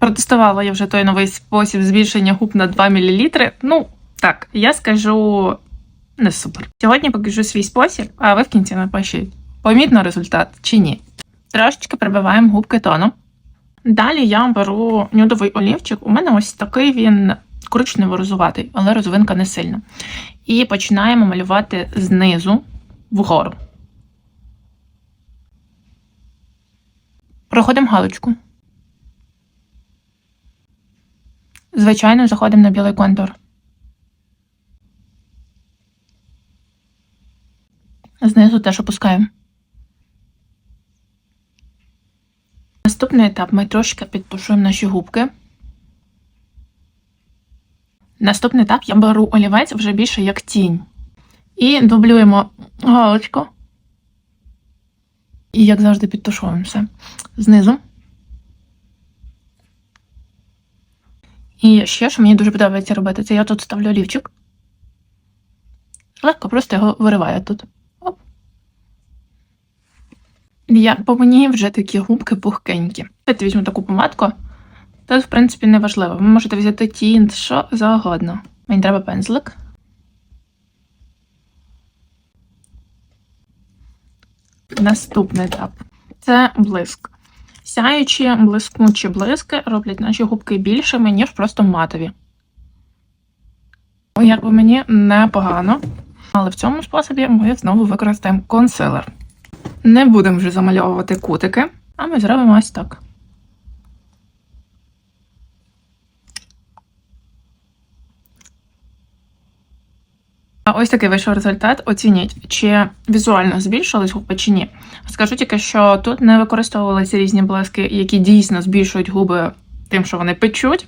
Протестувала я вже той новий спосіб збільшення губ на 2 мл. Ну, так, я скажу не супер. Сьогодні покажу свій спосіб, а ви в кінці напишіть, помітно результат чи ні. Трошечки прибиваємо губки тоном. Далі я беру нюдовий олівчик. У мене ось такий він коричнево-розуватий, але розвинка не сильна. І починаємо малювати знизу вгору. Проходимо галочку. Звичайно, заходимо на білий контур. Знизу теж опускаємо. Наступний етап ми трошки підтушуємо наші губки. Наступний етап я беру олівець вже більше як тінь. І дублюємо галочку. І, як завжди, підтушуємо все знизу. І ще, що мені дуже подобається робити, це я тут ставлю олівчик. Легко просто його вириваю тут. Оп. Я, по мені вже такі губки пухкенькі. Я візьму таку помадку. Тут, в принципі, не важливо. Ви можете взяти тінт, що завгодно. Мені треба пензлик. Наступний етап це блиск. Сяючі, блискучі блиски роблять наші губки більшими, ніж просто матові. Якби мені непогано. Але в цьому способі ми знову використаємо консилер. Не будемо вже замальовувати кутики, а ми зробимо ось так. Ось такий вийшов результат. Оцініть, чи візуально збільшились губи, чи ні. Скажу тільки, що тут не використовувалися різні блиски, які дійсно збільшують губи тим, що вони печуть.